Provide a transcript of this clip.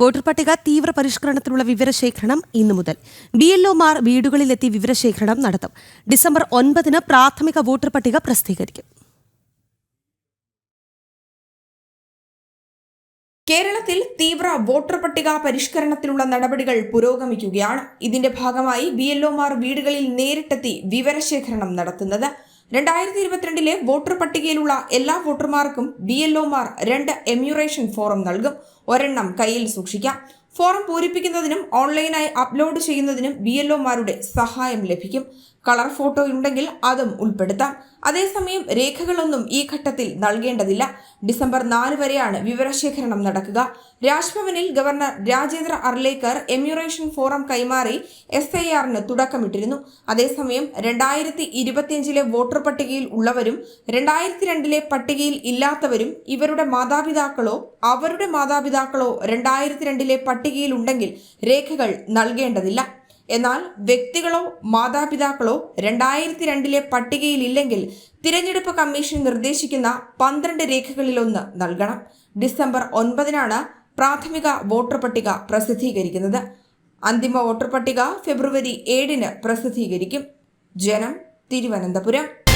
Voter പട്ടിക തീവ്ര പരിഷ്കരണത്തിനുള്ള വിവരശേഖരണം ഇന്നു മുതൽ. ബി എൽ ഒമാർ വീടുകളിലെത്തി വിവരശേഖരണം നടത്തും. ഡിസംബർ ഒൻപതിന് പ്രാഥമിക വോട്ടർ പട്ടിക പ്രസിദ്ധീകരിക്കും. കേരളത്തിൽ തീവ്ര വോട്ടർ പട്ടിക പരിഷ്കരണത്തിനുള്ള നടപടികൾ പുരോഗമിക്കുകയാണ്. ഇതിന്റെ ഭാഗമായി ബി എൽഒമാർ വീടുകളിൽ നേരിട്ടെത്തി വിവരശേഖരണം നടത്തുന്നത് രണ്ടായിരത്തി ഇരുപത്തിരണ്ടിലെ വോട്ടർ പട്ടികയിലുള്ള എല്ലാ വോട്ടർമാർക്കും ബി എൽഒമാർ രണ്ട് എമ്യൂറേഷൻ ഫോറം നൽകും. ഒരെണ്ണം കയ്യിൽ സൂക്ഷിക്കാം. ഫോറം പൂരിപ്പിക്കുന്നതിനും ഓൺലൈനായി അപ്ലോഡ് ചെയ്യുന്നതിനും ബി എൽഒമാരുടെ സഹായം ലഭിക്കും. കളർ ഫോട്ടോ ഉണ്ടെങ്കിൽ അതും ഉൾപ്പെടുത്താം. അതേസമയം രേഖകളൊന്നും ഈ ഘട്ടത്തിൽ നൽകേണ്ടതില്ല. ഡിസംബർ നാല് വരെയാണ് വിവരശേഖരണം നടക്കുക. രാജ്ഭവനിൽ governor Rajendra Arlekar enumeration form കൈമാറി എസ് ഐ ആറിന് തുടക്കമിട്ടിരുന്നു. അതേസമയം രണ്ടായിരത്തി ഇരുപത്തിയഞ്ചിലെ വോട്ടർ പട്ടികയിൽ ഉള്ളവരും രണ്ടായിരത്തി രണ്ടിലെ പട്ടികയിൽ ഇല്ലാത്തവരും ഇവരുടെ മാതാപിതാക്കളോ അവരുടെ മാതാപിതാക്കളോ രണ്ടായിരത്തി രണ്ടിലെ പട്ടികയിൽ ഉണ്ടെങ്കിൽ രേഖകൾ നൽകേണ്ടതില്ല. എന്നാൽ വ്യക്തികളോ മാതാപിതാക്കളോ രണ്ടായിരത്തി രണ്ടിലെ പട്ടികയിലില്ലെങ്കിൽ തിരഞ്ഞെടുപ്പ് കമ്മീഷൻ നിർദ്ദേശിക്കുന്ന പന്ത്രണ്ട് രേഖകളിലൊന്ന് നൽകണം. ഡിസംബർ ഒൻപതിനാണ് പ്രാഥമിക വോട്ടർ പട്ടിക പ്രസിദ്ധീകരിക്കുന്നത്. അന്തിമ വോട്ടർ പട്ടിക ഫെബ്രുവരി ഏഴിന് പ്രസിദ്ധീകരിക്കും. ജനം തിരുവനന്തപുരം.